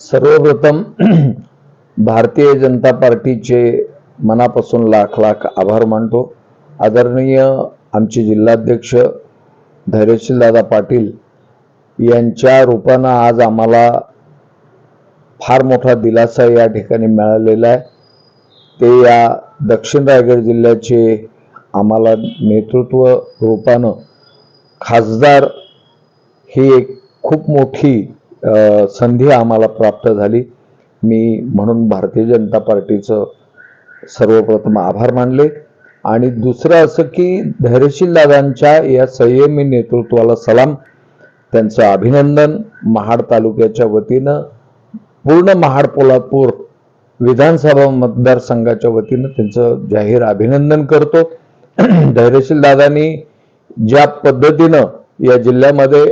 सर्वप्रथम भारतीय जनता पार्टीचे मनापासून लाख लाख आभार मानतो. आदरणीय आमचे जिल्हाध्यक्ष धैर्यशील दादा पाटील यांच्या रूपानं आज आम्हाला फार मोठा दिलासा या ठिकाणी मिळालेला आहे. ते या दक्षिण रायगड जिल्ह्याचे आम्हाला नेतृत्व रूपानं खासदार ही एक खूप मोठी संधी आम्हाला प्राप्त झाली. मी म्हणून भारतीय जनता पार्टीचं सर्वप्रथम आभार मानले. आणि दुसरं असं की धैर्यशील दादांच्या या संयमी नेतृत्वाला सलाम. त्यांचं अभिनंदन महाड तालुक्याच्या वतीनं पूर्ण महाड पोलादपूर विधानसभा मतदारसंघाच्या वतीनं त्यांचं जाहीर अभिनंदन करतो. धैर्यशील दादांनी ज्या पद्धतीनं या जिल्ह्यामध्ये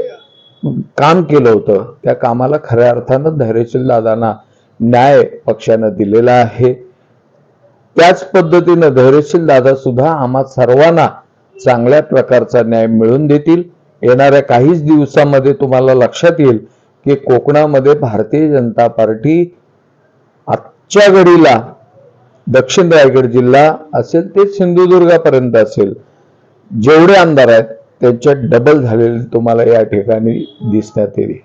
काम केलं होतं त्या कामाला खऱ्या अर्थानं धैर्यशील दादांना न्याय पक्षानं दिलेला आहे. त्याच पद्धतीनं धैर्यशील दादा सुद्धा आम्हा सर्वांना चांगल्या प्रकारचा न्याय मिळवून देतील. येणाऱ्या काहीच दिवसामध्ये तुम्हाला लक्षात येईल की कोकणामध्ये भारतीय जनता पार्टी आजच्या घडीला दक्षिण रायगड जिल्हा असेल ते सिंधुदुर्गापर्यंत असेल जेवढे आमदार आहेत त्यांच्या डबल झालेलं तुम्हाला या ठिकाणी दिसण्यात येईल.